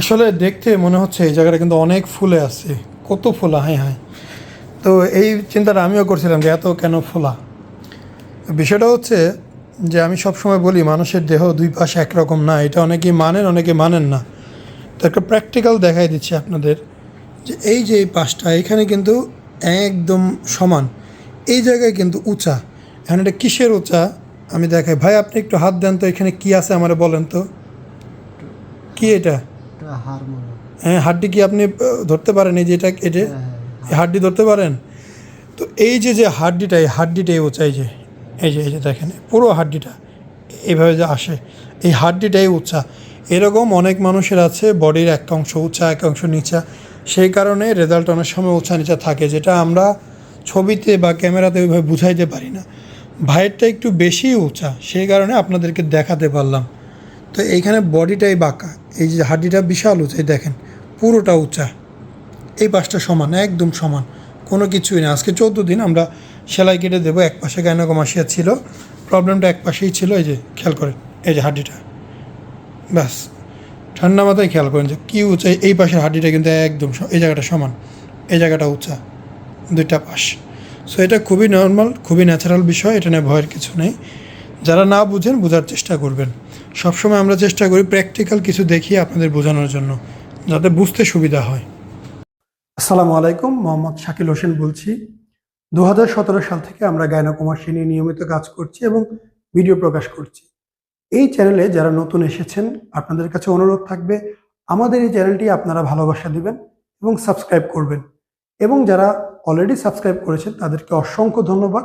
আসলে দেখতে মনে হচ্ছে এই জায়গাটা কিন্তু অনেক ফুলে আছে। কত ফোলা হ্যাঁ হ্যাঁ। তো এই চিন্তাটা আমিও করছিলাম যে এত কেন ফোলা? বিষয়টা হচ্ছে যে আমি সবসময় বলি, মানুষের দেহ দুই পাশে একরকম না, এটা অনেকেই মানেন অনেকে মানেন না। তো একটা প্র্যাকটিক্যাল দেখাই দিচ্ছি আপনাদের যে এই যে এই পাশটা, এখানে কিন্তু একদম সমান। এই জায়গায় কিন্তু উঁচা। এখন এটা কিসের উঁচা? আমি দেখাই। ভাই, আপনি একটু হাত দেন তো, এখানে কি আছে আমার বলেন তো? কি এটা? হয়। হ্যাঁ হাড্ডি কি আপনি ধরতে পারেন এই যে এটা এটা? হ্যাঁ, হ্যাঁ। এই হাড্ডি ধরতে পারেন? তো এই যে যে হাড্ডিটা এই হাড্ডিটাই উঁচা এই যে এই যে এই যে দেখেন পুরো হাড্ডিটা এইভাবে যে আসে এই হাড্ডিটাই উঁচা এরকম অনেক মানুষের আছে বডির এক অংশ উঁচা এক অংশ নিচা। সেই কারণে রেজাল্ট অনেক সময় উঁচা নিচা থাকে যেটা আমরা ছবিতে বা ক্যামেরাতে ওইভাবে বুঝাইতে পারি না। ভাইয়েরটা একটু বেশি উঁচা সেই কারণে আপনাদেরকে দেখাতে পারলাম। তো এইখানে বডিটাই বাঁকা, এই যে হাড্ডিটা বিশাল উঁচা, এই দেখেন, পুরোটা উঁচা। এই পাশটা সমান, একদম সমান, কোনো কিছুই না। আজকে চৌদ্দ দিন আমরা সেলাই কেটে দেবো, এক পাশে গাইনোকমাসিয়া ছিল, প্রবলেমটা এক পাশেই ছিল, এই যে, খেয়াল করেন, এই যে হাড্ডিটা। ব্যাস, ঠান্ডা মাথায় খেয়াল করেন যে কী উঁচা, এই পাশের হাড্ডিটা কিন্তু একদম এই জায়গাটা সমান, এই জায়গাটা উঁচা, দুইটা পাশ। সো এটা খুবই নর্মাল খুবই ন্যাচারাল বিষয়, এটা নিয়ে ভয়ের কিছু নেই। যারা না বুঝেন, বোঝার চেষ্টা করবেন। সবসময় আমরা চেষ্টা করি প্র্যাকটিক্যাল কিছু দেখিয়ে আপনাদের বোঝানোর জন্য, যাতে বুঝতে সুবিধা হয়। আসসালামু আলাইকুম, মোহাম্মদ শাকিল হোসেন বলছি। দু হাজার সতেরো সাল থেকে আমরা গায়নাকুমাসী নিয়ে নিয়মিত কাজ করছি এবং ভিডিও প্রকাশ করছি। এই চ্যানেলে যারা নতুন এসেছেন, আপনাদের কাছে অনুরোধ থাকবে, আমাদের এই চ্যানেলটি আপনারা ভালোবাসা দিবেন এবং সাবস্ক্রাইব করবেন। এবং যারা অলরেডি সাবস্ক্রাইব করেছেন, তাদেরকে অসংখ্য ধন্যবাদ।